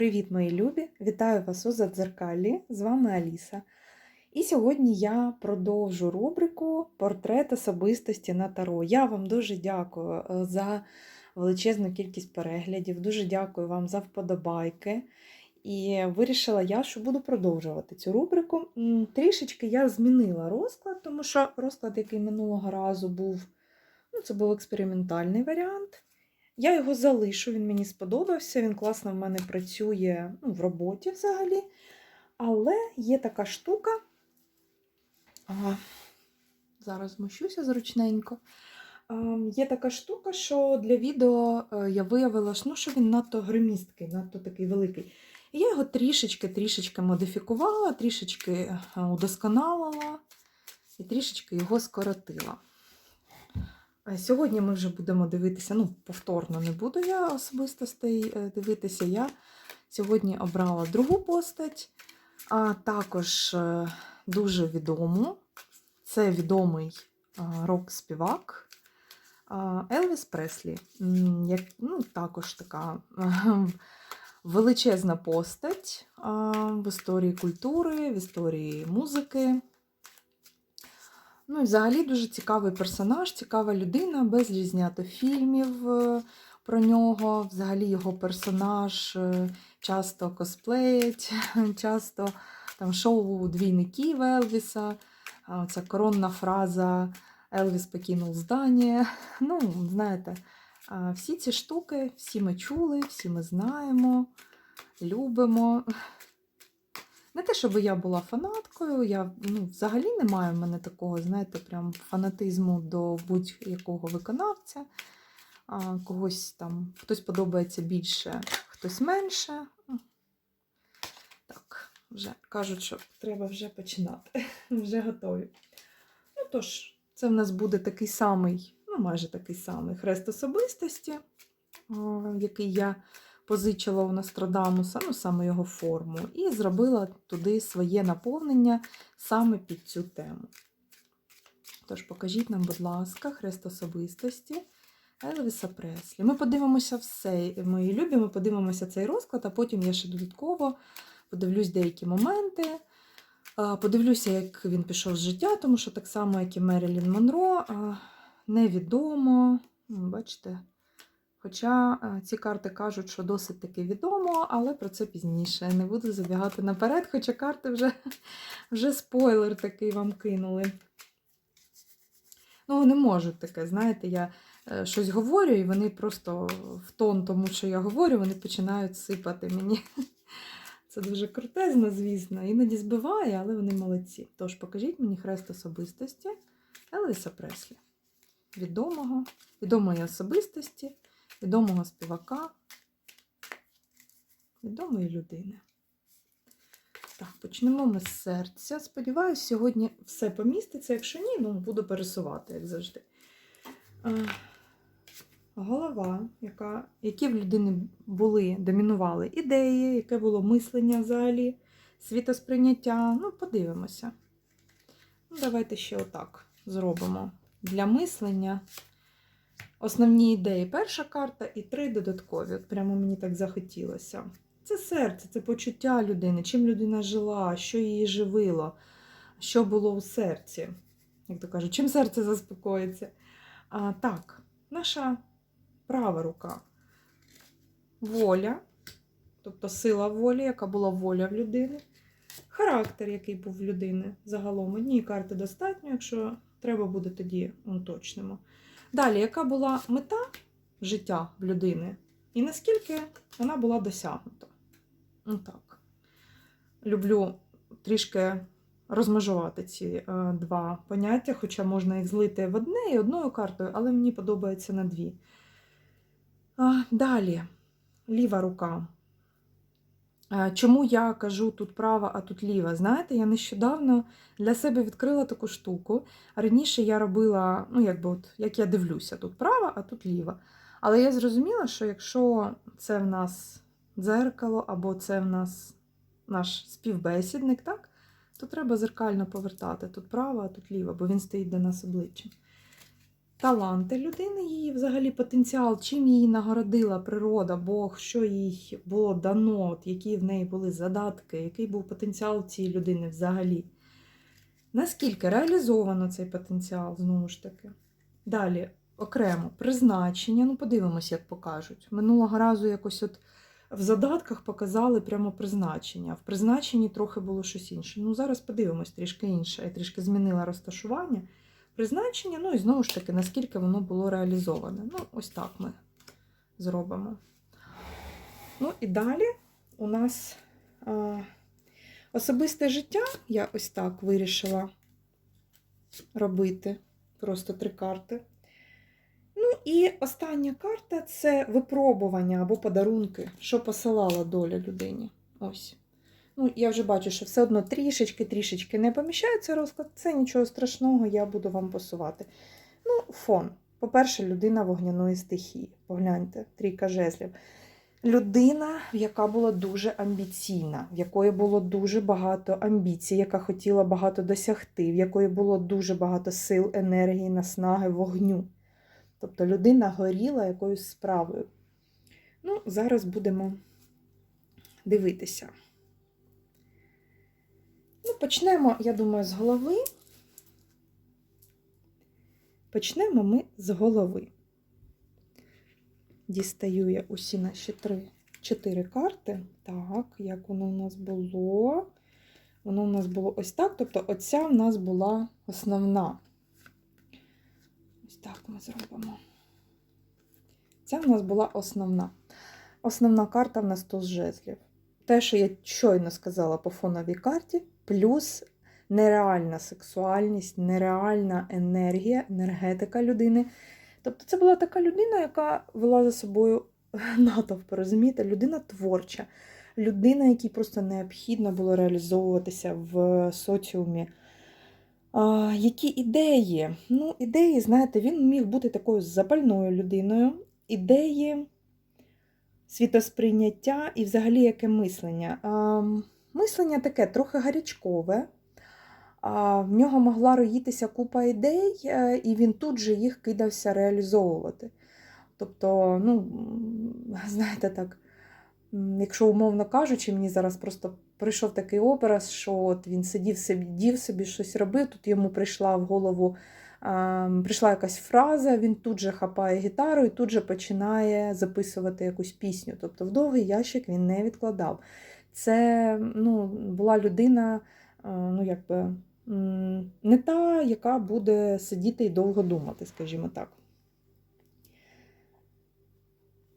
Привіт, мої любі! Вітаю вас у Задзеркалі. З вами Аліса. І сьогодні я продовжу рубрику Портрет особистості на Таро. Я вам дуже дякую е, за величезну кількість переглядів, дуже дякую вам за вподобайки. І вирішила я, що буду продовжувати цю рубрику. Трішечки я змінила розклад, тому що розклад, який минулого разу був, ну, це був експериментальний варіант. Я його залишу, він мені сподобався, він класно в мене працює ну, в роботі взагалі. Але є така штука. А, зараз змущуся зручненько. А, є така штука, що для відео е, я виявила, ну, що він надто гримісткий, надто такий великий. І я його трішечки-трішечки модифікувала, трішечки е, удосконалила і трішечки його скоротила. Е, Сьогодні ми вже будемо дивитися, ну, повторно не буду я особистостей е, дивитися. Я сьогодні обрала другу постать, а також е, дуже відому. Це відомий рок-співак Елвіс Преслі. Як, ну, також така величезна постать в історії культури, в історії музики. Ну і взагалі дуже цікавий персонаж, цікава людина, безліч знято фільмів е, про нього. Взагалі його персонаж е, часто косплеять, часто там шоу двійників Елвіса. Ця коронна фраза Елвіс покинув здання. Ну, знаєте, всі ці штуки, всі ми чули, всі ми знаємо, любимо. Не те, щоб я була фанаткою, я ну, взагалі не маю в мене такого, знаєте, прям фанатизму до будь-якого виконавця. А, когось там хтось подобається більше, хтось менше. Так, вже кажуть, що треба вже починати. Вже готові. Ну тож, це в нас буде такий самий, ну, майже такий самий хрест особистості, який я позичила у Нострадамуса, ну саме його форму, і зробила туди своє наповнення саме під цю тему. Тож, покажіть нам, будь ласка, хрест особистості Елвіса Преслі. Ми подивимося все, мої любі, ми подивимося цей розклад, а потім я ще додатково подивлюсь деякі моменти. Подивлюся, як він пішов з життя, тому що так само, як і Мерілін Монро, невідомо. Бачите, Хоча е, ці карти кажуть, що досить таки відомо, але про це пізніше. Не буду забігати наперед, хоча карти вже, вже спойлер такий вам кинули. Ну, вони можуть таке, знаєте, я е, щось говорю, і вони просто в тон тому, що я говорю, вони починають сипати мені. Це дуже крутезно, звісно. Іноді збиває, але вони молодці. Тож покажіть мені хрест особистості Елвіса Преслі. Відомого, відомої особистості відомого співака, відомої людини. Так, почнемо ми з серця. Сподіваюсь, сьогодні все поміститься. Якщо ні, ну буду пересувати, як завжди. Е, Голова, яка, які в людини були, домінували ідеї, яке було мислення взагалі, світосприйняття. Ну, подивимося. Ну, Давайте ще отак зробимо. Для мислення основні ідеї. Перша карта і три додаткові. От прямо мені так захотілося. Це серце, це почуття людини, чим людина жила, що її живило, що було у серці. Як то кажуть, чим серце заспокоїться. А, Так, наша права рука. Воля, тобто сила волі, яка була воля в людини. Характер, який був в людини загалом. Однієї карти достатньо, якщо треба буде, тоді уточнимо. Далі, яка була мета життя в людини, і наскільки вона була досягнута? Ну так. Люблю трішки розмежувати ці е, два поняття, хоча можна їх злити в одне і одною картою, але мені подобається на дві. Далі, ліва рука. Чому я кажу тут права, а тут ліва? Знаєте, я нещодавно для себе відкрила таку штуку. Раніше я робила, ну, якби от, як я дивлюся, тут права, а тут ліва. Але я зрозуміла, що якщо це в нас дзеркало, або це в нас наш співбесідник, так, то треба зеркально повертати. Тут права, а тут ліва, бо він стоїть до нас обличчям. Таланти людини, її взагалі потенціал, чим її нагородила природа, Бог, що їй було дано, які в неї були задатки, який був потенціал цієї людини взагалі. Наскільки реалізовано цей потенціал, знову ж таки. Далі, окремо, призначення. Ну, подивимось, як покажуть. Минулого разу якось от в задатках показали прямо призначення. В призначенні трохи було щось інше. Ну, зараз подивимось трішки інше. Я трішки змінила розташування. Призначення, ну і знову ж таки, наскільки воно було реалізоване. Ну, ось так ми зробимо. Ну і далі у нас а, особисте життя. Я ось так вирішила робити. Просто три карти. Ну і остання карта це випробування або подарунки, що посилала доля людині. Ось. Ну, я вже бачу, що все одно трішечки-трішечки не поміщається розклад. Це нічого страшного, я буду вам посувати. Ну, фон. По-перше, людина вогняної стихії. Погляньте, трійка жезлів. Людина, яка була дуже амбіційна, в якої було дуже багато амбіцій, яка хотіла багато досягти, в якої було дуже багато сил, енергії, наснаги, вогню. Тобто людина горіла якоюсь справою. Ну, зараз будемо дивитися. Ну, почнемо, я думаю, з голови. Почнемо ми з голови. Дістаю я усі наші три, чотири карти. Так, як воно у нас було? Воно у нас було ось так. Тобто, оця в нас була основна. Ось так ми зробимо. Ця в нас була основна. Основна карта в нас туз жезлів. Те, що я щойно сказала по фоновій карті, плюс нереальна сексуальність, нереальна енергія, енергетика людини. Тобто це була така людина, яка вела за собою натовп, розумієте? Людина творча, людина, якій просто необхідно було реалізовуватися в соціумі. А, які ідеї? Ну, ідеї, знаєте, він міг бути такою запальною людиною. Ідеї, світосприйняття і взагалі яке мислення. А, мислення таке трохи гарячкове. В нього могла роїтися купа ідей, е, і він тут же їх кидався реалізовувати. Тобто, ну, знаєте, так, якщо умовно кажучи, мені зараз просто прийшов такий образ, що от він сидів собі, собі щось робив, тут йому прийшла в голову прийшла якась фраза, він тут же хапає гітару і тут же починає записувати якусь пісню. Тобто в довгий ящик він не відкладав. Це ну, була людина, ну, якби, не та, яка буде сидіти і довго думати, скажімо так.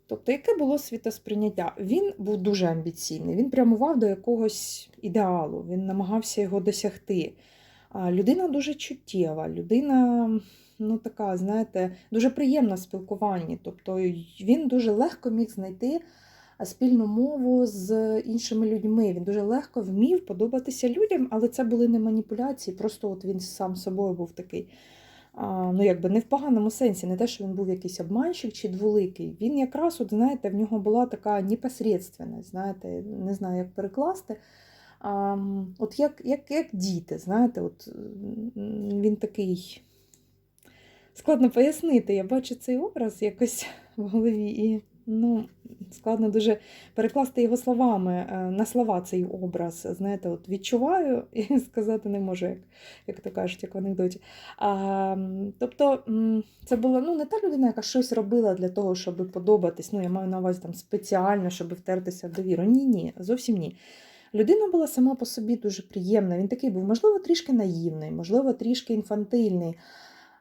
Тобто, яке було світосприйняття? Він був дуже амбіційний, він прямував до якогось ідеалу, він намагався його досягти. Людина дуже чуттєва, людина, ну така, знаєте, дуже приємна в спілкуванні. Тобто він дуже легко міг знайти спільну мову з іншими людьми. Він дуже легко вмів подобатися людям, але це були не маніпуляції, просто от він сам собою був такий. Ну, якби не в поганому сенсі, не те, що він був якийсь обманщик чи дволикий. Він якраз, от, знаєте, в нього була така непосредственність, знаєте, не знаю, як перекласти. А, от як, як, як діти, знаєте, от він такий складно пояснити. Я бачу цей образ якось в голові, і ну, складно дуже перекласти його словами е, на слова цей образ. Знаєте, от відчуваю і сказати не можу, як, як то кажуть, як в анекдоті. А, тобто це була ну, не та людина, яка щось робила для того, щоб подобатись. Ну, я маю на увазі там спеціально, щоб втертися в довіру. Ні, ні, зовсім ні. Людина була сама по собі дуже приємна. Він такий був, можливо, трішки наївний, можливо, трішки інфантильний.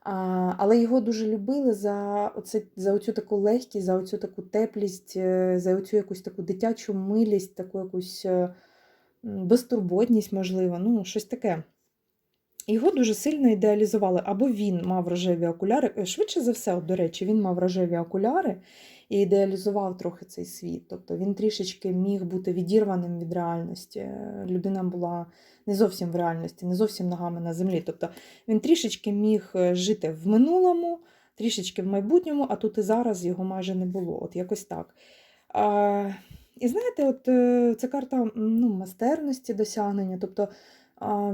Але його дуже любили за оце, за оцю таку легкість, за оцю таку теплість, е, за оцю якусь таку дитячу милість, таку якусь е, безтурботність, можливо, ну, щось таке. Його дуже сильно ідеалізували. Або він мав рожеві окуляри. е, Швидше за все, от, до речі, він мав рожеві окуляри і ідеалізував трохи цей світ. Тобто він трішечки міг бути відірваним від реальності. Людина була не зовсім в реальності, не зовсім ногами на землі. Тобто він трішечки міг е, жити в минулому, трішечки в майбутньому, а тут і зараз його майже не було. От якось так. А, і знаєте, от е, це карта ну, майстерності досягнення. Тобто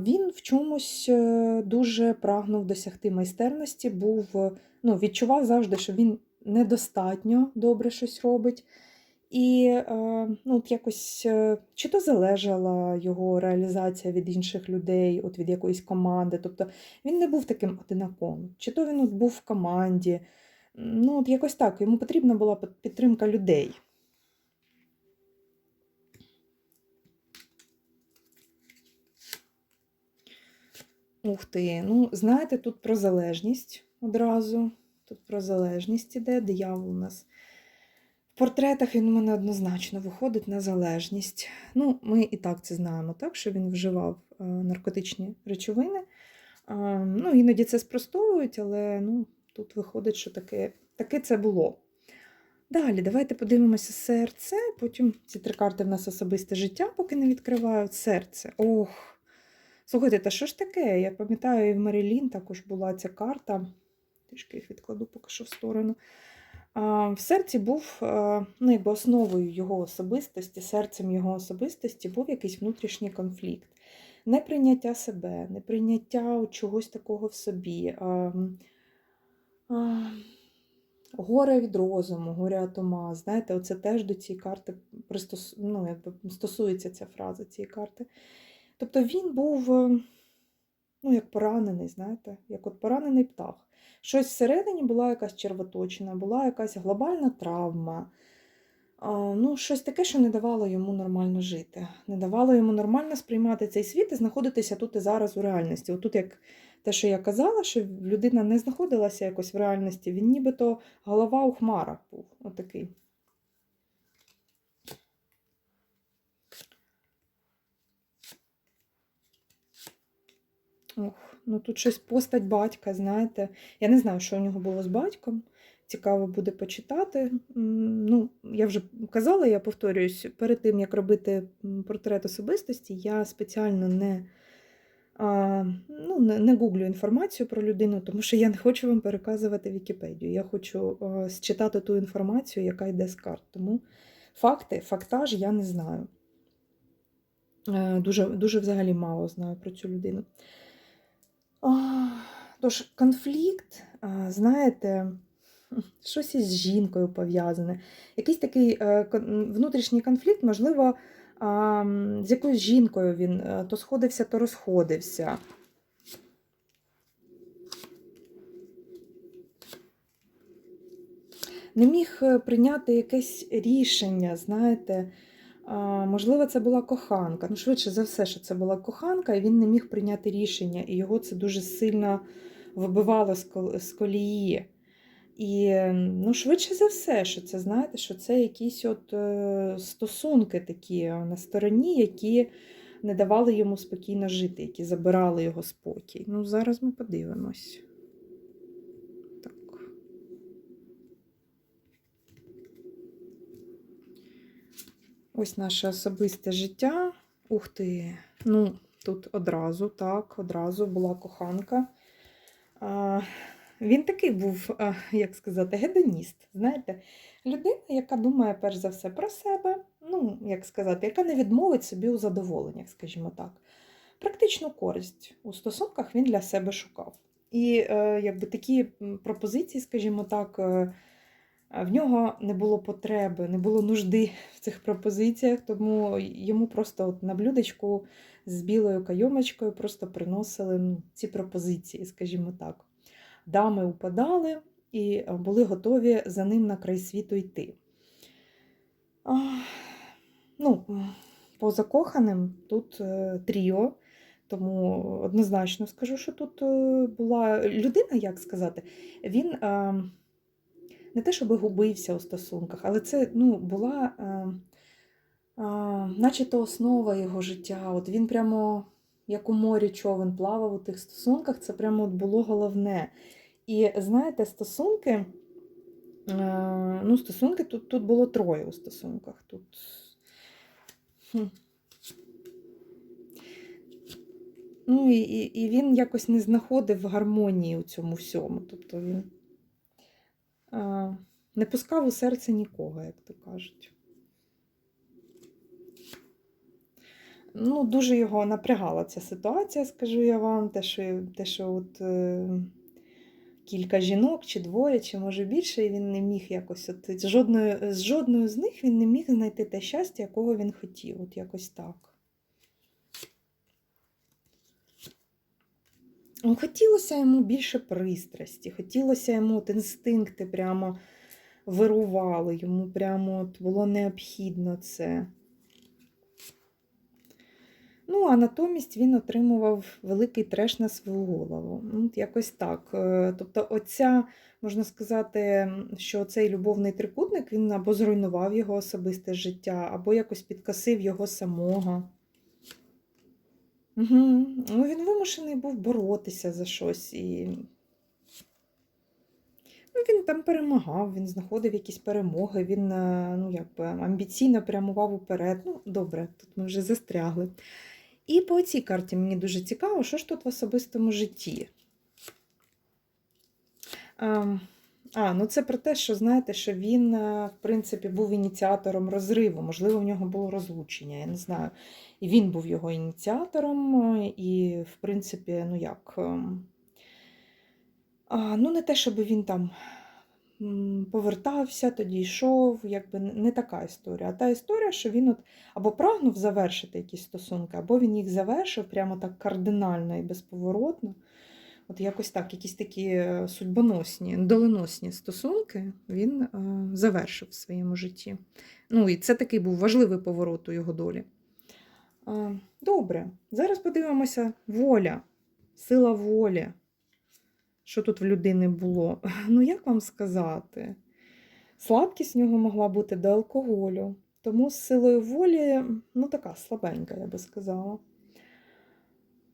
Він в чомусь е, дуже прагнув досягти майстерності, був, ну, відчував завжди, що він недостатньо добре щось робить. І е, ну, от якось е, чи то залежала його реалізація від інших людей, от від якоїсь команди. Тобто він не був таким одинаком, чи то він от був в команді. Ну, от якось так, йому потрібна була підтримка людей. Ух ти, ну, знаєте, тут про залежність одразу. Тут про залежність іде, диявол у нас. В портретах він у мене однозначно виходить на залежність. Ну, ми і так це знаємо, так, що він вживав е, наркотичні речовини. Ну, іноді це спростовують, але ну, тут виходить, що таке, таке це було. Далі, давайте подивимося серце. Потім ці три карти в нас особисте життя, поки не відкривають серце. Ох. Слухайте, та що ж таке? Я пам'ятаю, і в Марілін також була ця карта. Трішки їх відкладу поки що в сторону. В серці був ну, якби основою його особистості, серцем його особистості був якийсь внутрішній конфлікт. Неприйняття себе, неприйняття чогось такого в собі. А, а, Горе від розуму, горе ума. Знаєте, оце теж до цієї карти пристос... ну, якби стосується ця фраза цієї карти. Тобто він був е, ну, як поранений, знаєте, як от поранений птах. Щось всередині була якась червоточина, була якась глобальна травма. Ну, щось таке, що не давало йому нормально жити, не давало йому нормально сприймати цей світ і знаходитися тут і зараз у реальності. Отут, як те, що я казала, що людина не знаходилася якось в реальності, він нібито голова у хмарах був. Отакий. Ох, ну тут щось постать батька, знаєте. Я не знаю, що у нього було з батьком. Цікаво буде почитати. Ну, я вже казала, я повторююсь, перед тим, як робити портрет особистості, я спеціально не, а, ну, не, не гуглю інформацію про людину, тому що я не хочу вам переказувати Вікіпедію. Я хочу а, считати ту інформацію, яка йде з карт. Тому факти, фактаж я не знаю. Е, Дуже, дуже взагалі мало знаю про цю людину. Тож конфлікт, знаєте, щось із жінкою пов'язане. Якийсь такий е, внутрішній конфлікт, можливо, з якоюсь жінкою він е, то сходився, то розходився. Не міг е, прийняти якесь рішення, знаєте. Можливо, це була коханка. Ну, швидше за все, що це була коханка, і він не міг прийняти рішення, і його це дуже сильно вибивало з колії. І ну, швидше за все, що це, знаєте, що це якісь от е, стосунки такі на стороні, які не давали йому спокійно жити, які забирали його спокій. Ну, зараз ми подивимось. Так. Ось наше особисте життя. Ух ти. Ну, тут одразу, так, одразу була коханка. А, він такий був, як сказати, гедоніст. Знаєте, людина, яка думає перш за все про себе, ну, як сказати, яка не відмовить собі у задоволеннях, скажімо так. Практичну користь у стосунках він для себе шукав. І е, якби такі пропозиції, скажімо так, е, в нього не було потреби, не було нужди в цих пропозиціях, тому йому просто от на блюдечку з білою кайомочкою просто приносили ну, ці пропозиції, скажімо так. Дами упадали і е, були готові за ним на край світу йти. А, ну, по закоханим тут е, тріо, тому однозначно скажу, що тут е, була людина, як сказати, він. Не те, щоб губився у стосунках, але це ну, була е, е, начебто основа його життя. От він прямо, як у морі човен плавав у тих стосунках, це прямо от було головне. І знаєте, стосунки, е, ну, стосунки тут, тут було троє у стосунках. Тут... Ну, і, і, і він якось не знаходив гармонії у цьому всьому. Тобто він а, не пускав у серце нікого, як то кажуть. Ну, дуже його напрягала ця ситуація, скажу я вам, те, що, те, що от, е, кілька жінок, чи двоє, чи може більше, і він не міг якось от, жодною, з жодною з них він не міг знайти те щастя, якого він хотів. От якось так. Ну, Хотілося йому більше пристрасті, хотілося йому от інстинкти прямо вирували, йому прямо от було необхідно це. Ну, а натомість він отримував великий треш на свою голову. Ну, от якось так. Е, Тобто, оця, можна сказати, що цей любовний трикутник він або зруйнував його особисте життя, або якось підкосив його самого. Угу. Ну, він вимушений був боротися за щось. І... Ну, він там перемагав, він знаходив якісь перемоги, він е, ну, якби, амбіційно прямував уперед. Ну, добре, тут ми вже застрягли. І по цій карті мені дуже цікаво, що ж тут в особистому житті. Ем, А, ну це про те, що знаєте, що він, е, в принципі, був ініціатором розриву. Можливо, в нього було розлучення, я не знаю. І він був його ініціатором, і, в принципі, ну як. ем, А, ну, не те, щоб він там повертався, тоді йшов, якби не така історія. А та історія, що він от або прагнув завершити якісь стосунки, або він їх завершив прямо так кардинально і безповоротно. От якось так, якісь такі е, судьбоносні, доленосні стосунки він е, завершив в своєму житті. Ну і це такий був важливий поворот у його долі. Добре, зараз подивимося воля, сила волі. Що тут в людини було? Ну, як вам сказати? Слабкість в нього могла бути до алкоголю. Тому з силою волі, ну, така слабенька, я би сказала.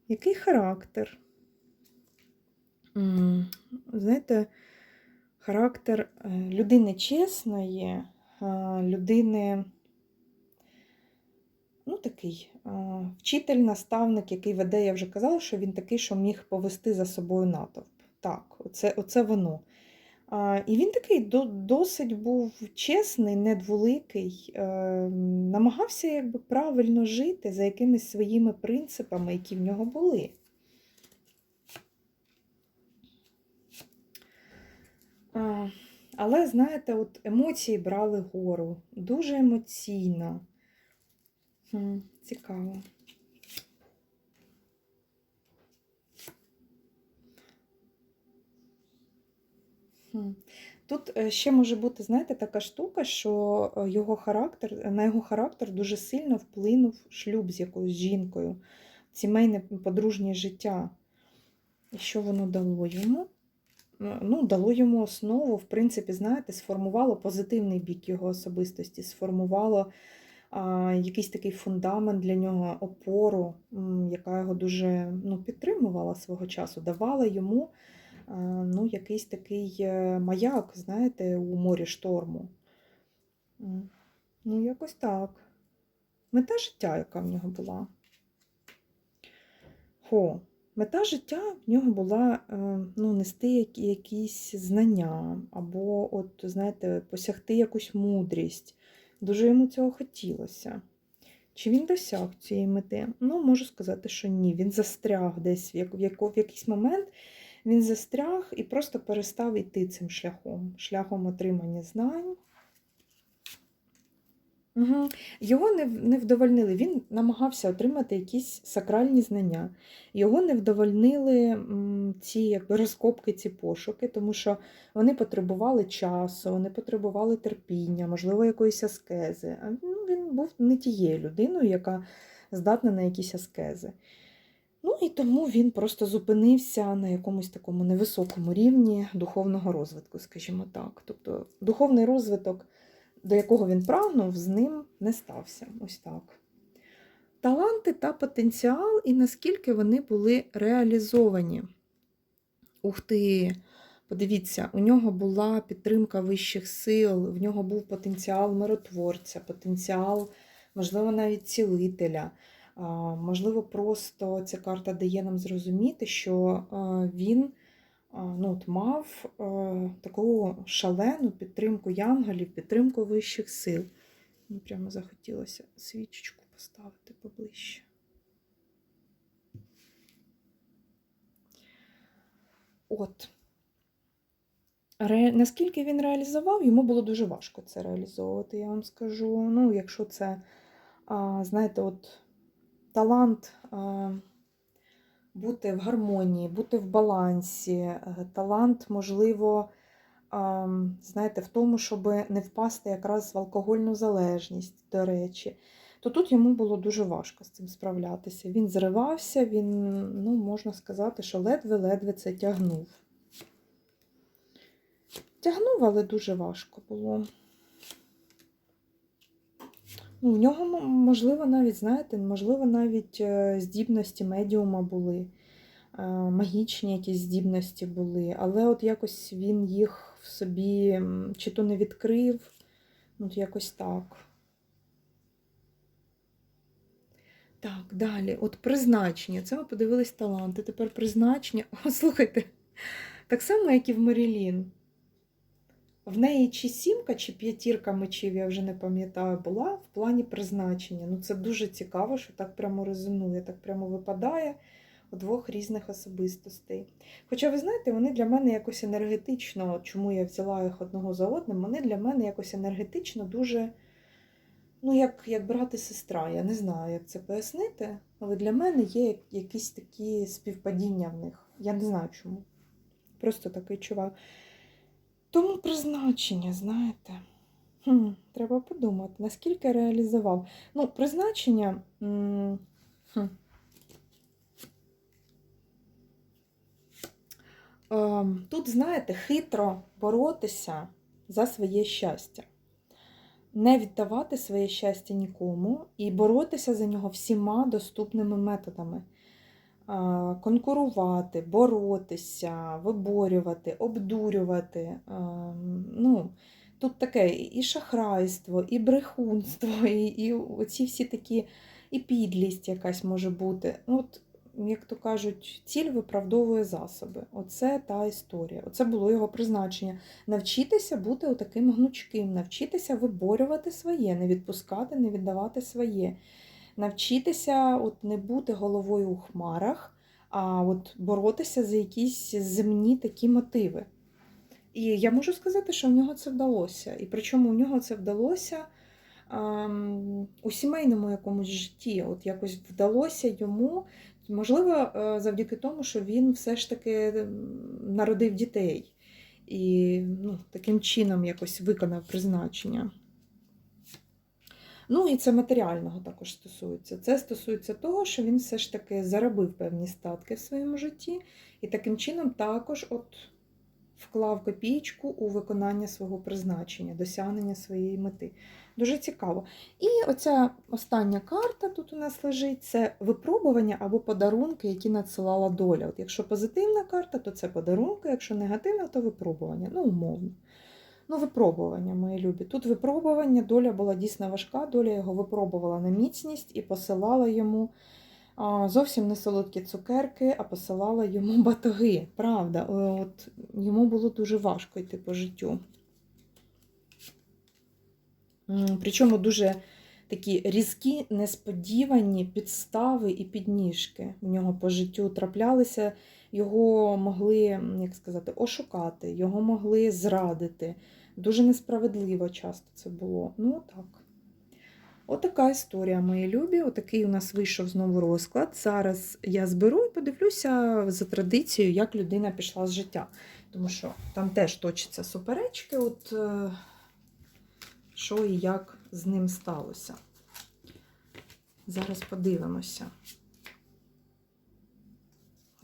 Який характер? Знаєте, характер е, людини чесної, е, людини, ну, такий е, вчитель, наставник, який веде, я вже казала, що він такий, що міг повести за собою натовп. Так, оце, оце воно. І він такий досить був чесний, недволикий, намагався якби правильно жити за якимись своїми принципами, які в нього були. Але, знаєте, от емоції брали гору. Дуже емоційно. Цікаво. Тут е, ще може бути, знаєте, така штука, що е, його характер, на його характер дуже сильно вплинув шлюб з якоюсь жінкою, сімейне подружнє життя. І що воно дало йому? Е, Ну, дало йому основу, в принципі, знаєте, сформувало позитивний бік його особистості, сформувало а, якийсь такий фундамент для нього, опору, яка його дуже ну, підтримувала свого часу, давала йому а, ну, якийсь такий е, маяк, знаєте, у морі шторму. Ну, якось так. Мета життя, яка в нього була. Хо. Мета життя в нього була е, ну, нести якісь знання, або, от, знаєте, посягти якусь мудрість. Дуже йому цього хотілося. Чи він досяг цієї мети? Ну, можу сказати, що ні. Він застряг десь в, якийсь момент. Він застряг і просто перестав йти цим шляхом, шляхом отримання знань. Угу. Його не, не вдовольнили. Він намагався отримати якісь сакральні знання. Його не вдовольнили м, ці якби, розкопки, ці пошуки, тому що вони потребували часу, вони потребували терпіння, можливо, якоїсь аскези. А ну, він був не тією людиною, яка здатна на якісь аскези. Ну і тому він просто зупинився на якомусь такому невисокому рівні духовного розвитку, скажімо так. Тобто духовний розвиток, до якого він прагнув, з ним не стався. Ось так. Таланти та потенціал, і наскільки вони були реалізовані. Ух ти! Подивіться, у нього була підтримка вищих сил, в нього був потенціал миротворця, потенціал, можливо, навіть цілителя. Можливо, просто ця карта дає нам зрозуміти, що він Нут мав е, таку шалену підтримку янголів, підтримку вищих сил. Мені прямо захотілося свічечку поставити поближче. От. Ре... Наскільки він реалізував, йому було дуже важко це реалізовувати, я вам скажу. Ну, якщо це, а, знаєте, от талант. А бути в гармонії, бути в балансі, е, талант, можливо, знаєте, в тому, щоб не впасти якраз в алкогольну залежність, до речі, то тут йому було дуже важко з цим справлятися. Він зривався, він, ну, можна сказати, що ледве-ледве це тягнув. Тягнув, але дуже важко було. Ну, в нього, можливо, навіть, знаєте, можливо, навіть е, здібності медіума були, е, магічні якісь здібності були, але от якось він їх в собі чи то не відкрив, ну, от якось так. Так, далі. От призначення. Це ми подивились таланти. Тепер призначення. О, слухайте, так само, як і в Мерілін. В неї чи сімка, чи п'ятірка мечів, я вже не пам'ятаю, була в плані призначення. Ну, це дуже цікаво, що так прямо резонує, так прямо випадає у двох різних особистостей. Хоча, ви знаєте, вони для мене якось енергетично, чому я взяла їх одного за одним, вони для мене якось енергетично дуже, ну, як, як брат і сестра. Я не знаю, як це пояснити, але для мене є якісь такі співпадіння в них. Я не знаю чому. Просто так відчуваю. Тому призначення, знаєте. Хм, треба подумати, наскільки реалізував. Ну, призначення. м, хм. Ем, Тут, знаєте, хитро боротися за своє щастя. Не віддавати своє щастя нікому і боротися за нього всіма доступними методами. Конкурувати, боротися, виборювати, обдурювати. Ну, тут таке і шахрайство, і брехунство, і, і оці всі такі, і підлість якась може бути. Ну, от, як то кажуть, ціль виправдовує засоби. Оце та історія. Оце було його призначення. Навчитися бути отаким гнучким, навчитися виборювати своє, не відпускати, не віддавати своє. Навчитися от не бути головою у хмарах, а от боротися за якісь земні такі мотиви. І я можу сказати, що в нього це вдалося. І причому в нього це вдалося ем, у сімейному якомусь житті. От якось вдалося йому, можливо, е, завдяки тому, що він все ж таки народив дітей і ну, таким чином якось виконав призначення. Ну, і це матеріального також стосується. Це стосується того, що він все ж таки заробив певні статки в своєму житті, і таким чином також от вклав копійку у виконання свого призначення, досягнення своєї мети. Дуже цікаво. І оця остання карта тут у нас лежить це випробування або подарунки, які надсилала доля. От Якщо позитивна карта, то це подарунки, якщо негативна, то випробування. Ну, умовно. Ну, випробування, мої любі. Тут випробування, доля була дійсно важка, доля його випробувала на міцність і посилала йому зовсім не солодкі цукерки, а посилала йому батоги. Правда, от йому було дуже важко йти по життю. Причому дуже такі різкі, несподівані підстави і підніжки в нього по життю траплялися. Його могли, як сказати, ошукати, його могли зрадити. Дуже несправедливо часто це було. Ну, так. Отака історія, мої любі. Отакий у нас вийшов знову розклад. Зараз я зберу і подивлюся за традицією, як людина пішла з життя. Тому що там теж точаться суперечки, от е, що і як з ним сталося. Зараз подивимося.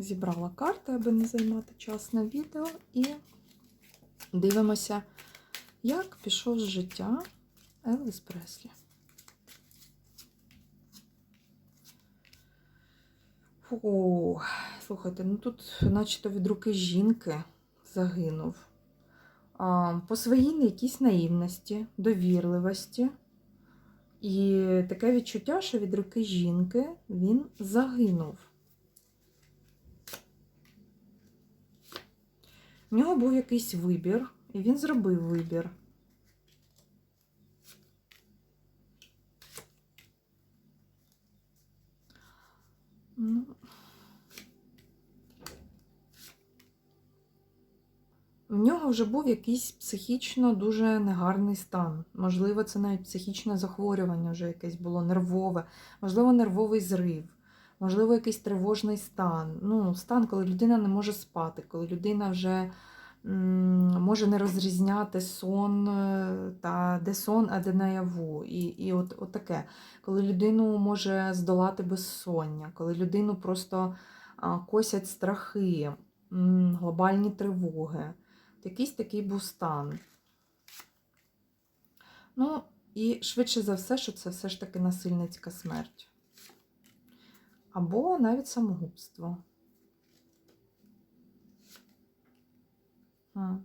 Зібрала карти, аби не займати час на відео, і дивимося, як пішов з життя Елвіс Преслі. Фу, слухайте, ну тут начебто від руки жінки загинув. А, по своїй якійсь наївності, довірливості. І таке відчуття, що від руки жінки він загинув. В нього був якийсь вибір, і він зробив вибір. Ну, в нього вже був якийсь психічно дуже негарний стан. Можливо, це навіть психічне захворювання вже якесь було нервове, можливо, нервовий зрив, можливо, якийсь тривожний стан. Ну, стан, коли людина не може спати, коли людина вже може не розрізняти сон е, та де сон, а де наяву. І, і от, от таке. Коли людину може здолати безсоння, коли людину просто косять страхи, глобальні тривоги. Якийсь такий був стан. Ну, і швидше за все, що це все ж таки насильницька смерть. Або навіть самогубство. А.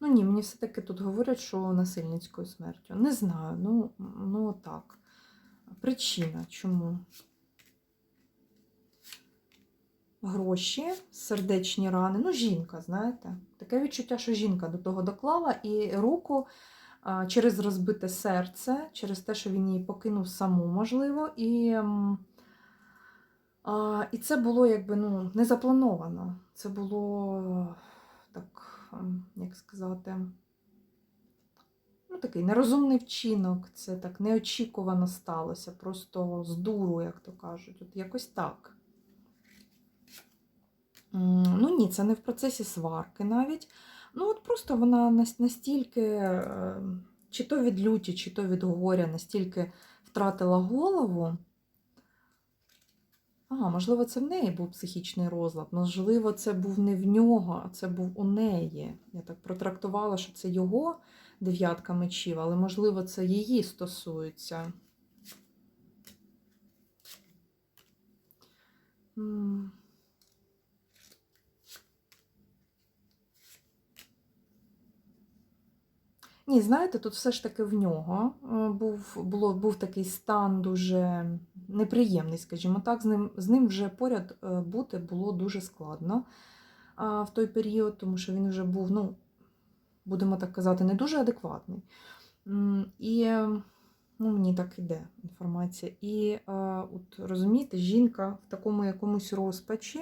Ну ні, мені все-таки тут говорять, що насильницькою смертю. Не знаю, ну, ну так. Причина чому? Гроші, сердечні рани. Ну, жінка, знаєте. Таке відчуття, що жінка до того доклала і руку через розбите серце, через те, що він її покинув саму, можливо. І, і це було якби ну, не заплановано. Це було так, як сказати, ну, такий нерозумний вчинок. Це так неочікувано сталося, просто з дуру, як то кажуть. От якось так. Ну ні, це не в процесі сварки навіть. Ну, от просто вона настільки, е, чи то від люті, чи то від горя, настільки втратила голову. А, можливо, це в неї був психічний розлад. Можливо, це був не в нього, а це був у неї. Я так протрактувала, що це його дев'ятка мечів, але, можливо, це її стосується. М. Ні, знаєте, тут все ж таки в нього е, був, було, був такий стан дуже неприємний, скажімо так. З ним, з ним вже поряд е, бути було дуже складно в той період, тому що він вже був, ну, будемо так казати, не дуже адекватний. І е, ну, мені так іде інформація. І от розумієте, жінка в такому якомусь розпачі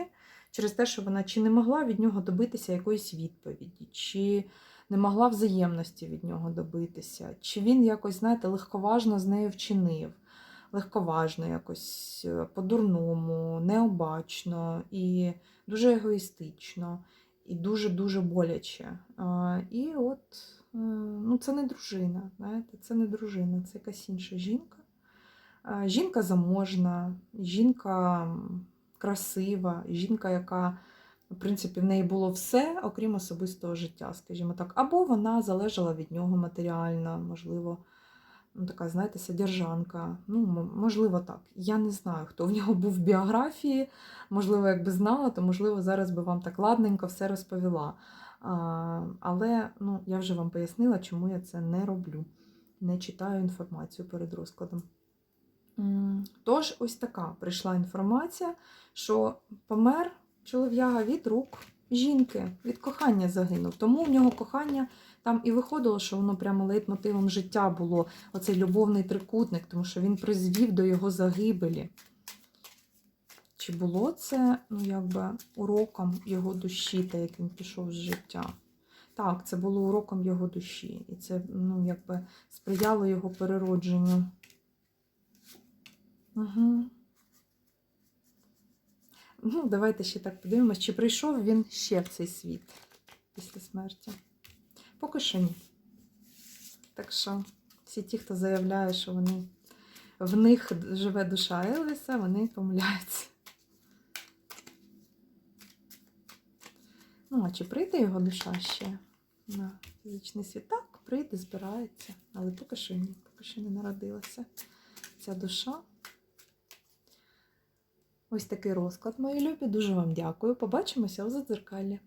через те, що вона чи не могла від нього добитися якоїсь відповіді, чи не могла взаємності від нього добитися, чи він якось, знаєте, легковажно з нею вчинив, легковажно якось е, по-дурному, необачно і дуже егоїстично, і дуже-дуже боляче. І от е, ну, це не дружина, знаєте, це не дружина, це якась інша жінка. Жінка заможна, жінка красива, жінка, яка в принципі, в неї було все, окрім особистого життя, скажімо так. Або вона залежала від нього матеріально, можливо, ну, така, знаєте, содержанка. Ну, можливо, так. Я не знаю, хто в нього був в біографії. Можливо, якби знала, то можливо зараз би вам так ладненько все розповіла. А, але ну, я вже вам пояснила, чому я це не роблю. Не читаю інформацію перед розкладом. Тож, ось така прийшла інформація, що помер чолов'яга від рук жінки, від кохання загинув. Тому в нього кохання там і виходило, що воно прямо лейтмотивом життя було оцей любовний трикутник, тому що він призвів до його загибелі. Чи було це, ну, якби, уроком його душі, та як він пішов з життя? Так, це було уроком його душі. І це, ну, якби сприяло його переродженню. Угу. Ну, давайте ще так подивимось, чи прийшов він ще в цей світ після смерті. Поки що ні. Так що всі ті, хто заявляє, що вони в них живе душа Елвіса, вони помиляються. Ну, а чи прийде його душа ще на фізичний світ? Так, прийде, збирається, але поки що ні, поки що не народилася ця душа. Ось такий розклад, мої любі. Дуже вам дякую. Побачимося у задзеркалі.